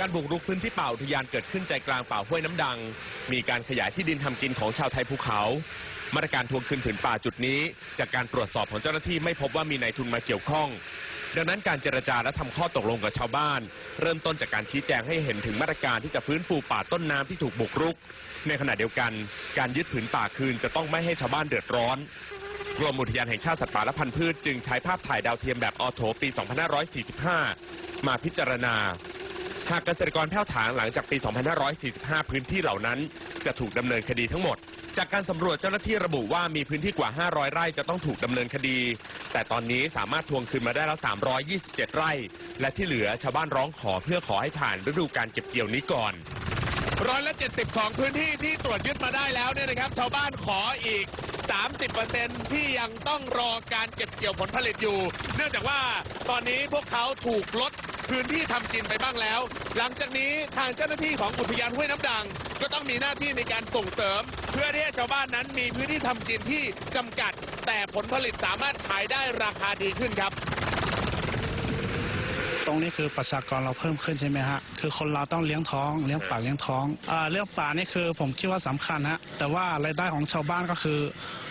การบุกรุกพื้นที่ป่าอุทยานเกิดขึ้นใจกลางป่าห้วยน้ำดัง มีการขยายที่ดินทำกินของชาวไทยภูเขา มาตรการทวงคืนผืนป่าจุดนี้ จากการตรวจสอบของเจ้าหน้าที่ไม่พบว่ามีนายทุนมาเกี่ยวข้อง ดังนั้นการเจรจาและทำข้อตกลงกับชาวบ้าน เริ่มต้นจากการชี้แจงให้เห็นถึงมาตรการที่จะฟื้นฟูป่าต้นน้ำที่ถูกบุกรุก ในขณะเดียวกัน การยึดผืนป่าคืนจะต้องไม่ให้ชาวบ้านเดือดร้อนกรมอุทยานแห่งชาติสัตว์ป่าและพันธุ์พืชจึงใช้ภาพถ่ายดาวเทียมแบบออโถปี 2545 มาพิจารณา หากเกษตรกรแผ้วถางหลังจากปี 2545 พื้นที่เหล่านั้น จะถูกดำเนินคดีทั้งหมด จากการสำรวจเจ้าหน้าที่ระบุว่ามีพื้นที่กว่า 500 ไร่จะต้องถูกดำเนินคดี แต่ตอนนี้สามารถทวงคืนมาได้แล้ว 327 ไร่ และที่เหลือชาวบ้านร้องขอเพื่อขอให้ผ่านฤดูการเก็บเกี่ยวนี้ก่อนร้อยละ70 ของพื้นที่ที่ตรวจยึดมาได้แล้วเนี่ยนะครับ ชาวบ้านขออีก 30%ที่ยังต้องรอการเก็บเกี่ยวผลผลิตอยู่ เนื่องจากว่าตอนนี้พวกเขาถูกลด พื้นที่ทำกินไปบ้างแล้ว หลังจากนี้ทางเจ้าหน้าที่ของอุทยานห้วยน้ำดัง ก็ต้องมีหน้าที่ในการส่งเสริม เพื่อที่ชาวบ้านนั้นมีพื้นที่ทำกินที่จำกัด แต่ผลผลิตสามารถขายได้ราคาดีขึ้นครับตรงนี้คือประชากรเราเพิ่มขึ้นใช่ไหมฮะ คือคนเราต้องเลี้ยงท้องเลี้ยงปากเลี้ยงท้องอเรื่องป่านี่คือผมคิดว่าสำคัญฮะ แต่ว่ารายได้ของชาวบ้านก็คือ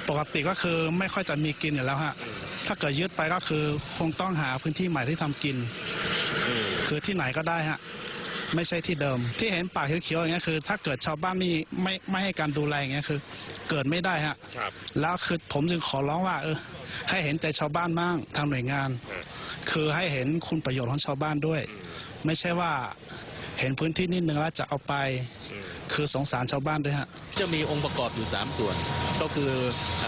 ปกติก็คือไม่ค่อยจะมีกินอยู่แล้วฮะ ถ้าเกิดยึดไปก็คือคงต้องหาพื้นที่ใหม่ที่ทำกิน คือที่ไหนก็ได้ฮะไม่ใช่ที่เดิม ที่เห็นป่าเขียวๆอย่างเงี้ยคือถ้าเกิดชาวบ้านนี่ไม่ไม่ให้การดูแลอย่างเงี้ยคือ เกิดไม่ได้ฮะครับ แล้วคือผมจึงขอร้องว่า เออ ให้เห็นใจชาวบ้านบ้างทางหน่วยงาน คือให้เห็นคุณประโยชน์ของชาวบ้านด้วย ไม่ใช่ว่าเห็นพื้นที่นิดนึงแล้วจะเอาไป คือสงสารชาวบ้านด้วยฮะจะมีองค์ประกอบอยู่3ส่วนก็คืออ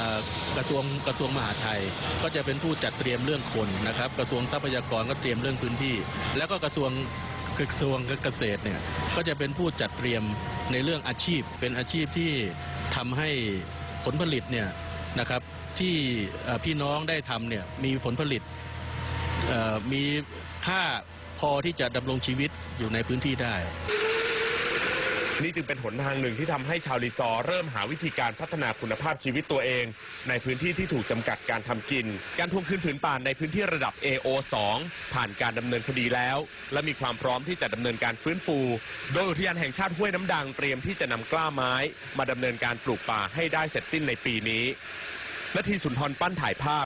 กระทรวงกระทรวงมหาดไทยก็จะเป็นผู้จัดเตรียมเรื่องคนนะครับกระทรวงทรัพยากรก็เตรียมเรื่องพื้นที่ แล้วก็กระทรวงกระทรวงเกษตรเนี่ยก็จะเป็นผู้จัดเตรียมในเรื่องอาชีพ เป็นอาชีพที่ทำให้ผลผลิตเนี่ยนะครับที่พี่น้องได้ทำเนี่ยมีผลผลิตมีค่าพอที่จะดำรงชีวิตอยู่ในพื้นที่ได้ นี่จึงเป็นหนทางหนึ่งที่ทำให้ชาวรีซอร์เริ่มหาวิธีการพัฒนาคุณภาพชีวิตตัวเอง ในพื้นที่ที่ถูกจำกัดการทำกิน การทวงคืนผืนป่าในพื้นที่ระดับ AO2 ผ่านการดำเนินคดีแล้ว และมีความพร้อมที่จะดำเนินการฟื้นฟู โดยอุทยานแห่งชาติห้วยน้ำดังเตรียมที่จะนำกล้าไม้ มาดำเนินการปลูกป่าให้ได้เสร็จสิ้นในปีนี้ และทีสุนทรปั้นถ่ายภาพ